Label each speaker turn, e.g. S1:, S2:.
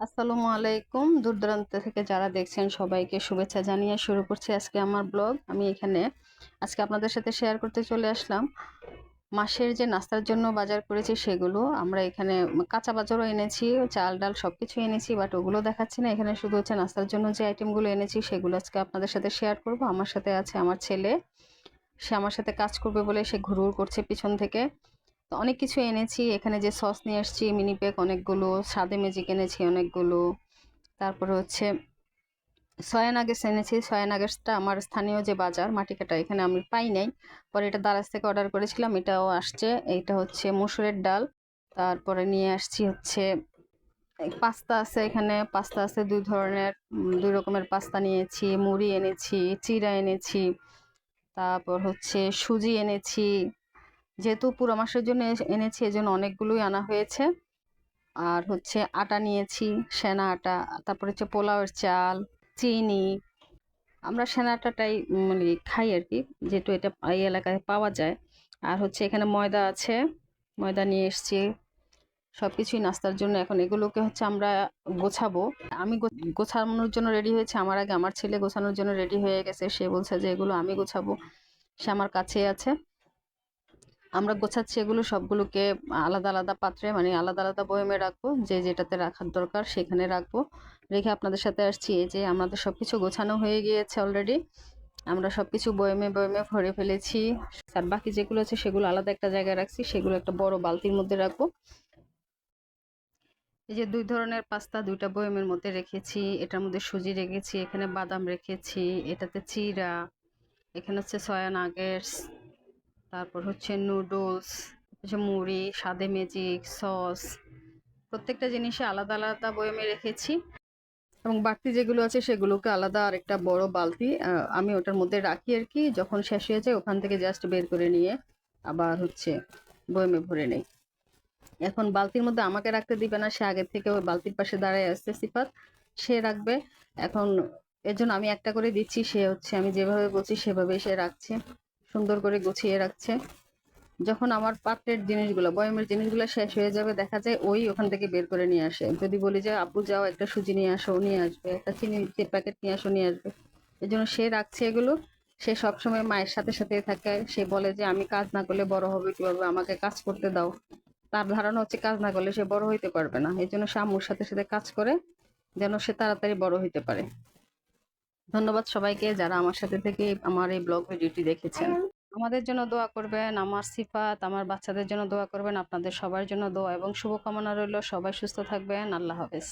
S1: আসসালামু আলাইকুম। দূর দূরান্ত থেকে যারা দেখছেন সবাইকে শুভেচ্ছা জানিয়ে শুরু করছি আজকে আমার ব্লগ। আমি এখানে আজকে আপনাদের সাথে শেয়ার করতে চলে আসলাম। মাসের যে নাস্তার জন্য বাজার করেছি সেগুলো, আমরা এখানে কাঁচা বাজারও এনেছি, চাল ডাল সব কিছু এনেছি বাট ওগুলো দেখাচ্ছি না। এখানে শুধু হচ্ছে নাস্তার জন্য যে আইটেমগুলো এনেছি সেগুলো আজকে আপনাদের সাথে শেয়ার করব। আমার সাথে আছে আমার ছেলে। সে আমার সাথে কাজ করবে বলে সে ঘুরঘুর করছে পিছন থেকে। অনেক কিছু এনেছি। এখানে যে সস নিয়ে আসছি মিনি প্যাক অনেকগুলো, সাদে ম্যাজিক এনেছি অনেকগুলো। তারপরে হচ্ছে সয়া নাগেটস এনেছি। সয়া নাগেটসটা আমার স্থানীয় যে বাজার, মাটিকাটা, এখানে আমি পাই নাই। পরে এটা দারাজ থেকে অর্ডার করেছিলাম, এটাও আসছে। এইটা হচ্ছে মসুরের ডাল। তারপরে নিয়ে আসছি হচ্ছে পাস্তা আছে এখানে। পাস্তা আছে দুই ধরনের দুই রকমের পাস্তা নিয়েছি। মুড়ি এনেছি, চিরা এনেছি। তারপর হচ্ছে সুজি এনেছি। যেহেতু পুরো মাসের জন্য এনেছি, এজন্য অনেকগুলোই আনা হয়েছে। আর হচ্ছে আটা নিয়েছি, সেনা আটা, তারপর হচ্ছে পোলাওয়ের চাল, চিনি। আমরা সেনা আটাটাই মানে খাই আর কি, যেহেতু এটা এই এলাকায় পাওয়া যায়। আর হচ্ছে এখানে ময়দা আছে, ময়দা নিয়ে এসছি। সব কিছুই নাস্তার জন্য এখন এগুলোকে হচ্ছে আমরা গোছাবো। আমি গোছানোর জন্য রেডি হয়েছে, আমার আগে আমার ছেলে গোছানোর জন্য রেডি হয়ে গেছে। সে বলছে যে এগুলো আমি গোছাবো, সে আমার কাছেই আছে। আমরা গোছাচ্ছি এগুলো, সবগুলোকে আলাদা আলাদা পাত্রে মানে আলাদা আলাদা বয়মে রাখব, যে যেটাতে রাখার দরকার সেখানে রাখব। রেখে আপনাদের সাথে আসছি, এই যে আমাদের সব কিছু গোছানো হয়ে গিয়েছে অলরেডি আমরা সব কিছু বয়মে বয়মে ভরে ফেলেছি। আর বাকি যেগুলো আছে সেগুলো আলাদা একটা জায়গায় রাখছি, সেগুলো একটা বড় বালতির মধ্যে রাখব। এই যে দুই ধরনের পাস্তা দুইটা বয়মের মধ্যে রেখেছি, এটার মধ্যে সুজি রেখেছি, এখানে বাদাম রেখেছি, এটাতে চিরা, এখানে হচ্ছে সয়া নাগেটস তারপর হচ্ছে নুডলস মুড়ি সাদে ম্যাজিক সস প্রত্যেকটা জিনিসে আলাদা আলাদা বয়মে রেখেছি। এবং বাড়তি যেগুলো আছে সেগুলোকে আলাদা আর একটা বড় বালতি আমি ওটার মধ্যে রাখি আর কি, যখন শেষ হয়ে যায় ওখান থেকে জাস্ট বের করে নিয়ে আবার হচ্ছে বয়মে ভরে নেই। এখন বালতির মধ্যে আমাকে রাখতে দিবে না, সে আগের থেকে ওই বালতির পাশে দাঁড়ায় আসছে সিফাত, সে রাখবে। এখন এর জন্য আমি একটা করে দিচ্ছি, সে হচ্ছে আমি যেভাবে বলছি সেভাবে সে রাখছে। সুন্দর করে গুছিয়ে রাখছে। যখন আমার পাত্রের জিনিসগুলো, বয়মের জিনিসগুলো শেষ হয়ে যাবে, দেখা যায় ওই ওখান থেকে বের করে নিয়ে আসে। যদি বলি যে, আপু, যাও, একটা সুজি নিয়ে আসো, নিয়ে আসবে, একটা চিনি প্যাকেট নিয়ে আসো, নিয়ে আসবে। এই জন্য সে রাখছে এগুলো। সে সবসময় মায়ের সাথে সাথে থাকে। সে বলে যে, আমি কাজ না করলে বড় হবে কীভাবে? আমাকে কাজ করতে দাও। তার ধারণা হচ্ছে, কাজ না করলে সে বড় হইতে পারবে না। এই জন্য সে আম্মুর সাথে সাথে কাজ করে, যেন সে তাড়াতাড়ি বড় হইতে পারে। ধন্যবাদ সবাইকে যারা আমার সাথে থেকে আমার এই ব্লগ ভিডিওটি দেখেছেন। আমাদের জন্য দোয়া করবেন, আমার সিফাত, আমার বাচ্চাদের জন্য দোয়া করবেন, আপনাদের সবার জন্য দোয়া এবং শুভকামনা রইল। সবাই সুস্থ থাকবেন। আল্লাহ হাফেজ।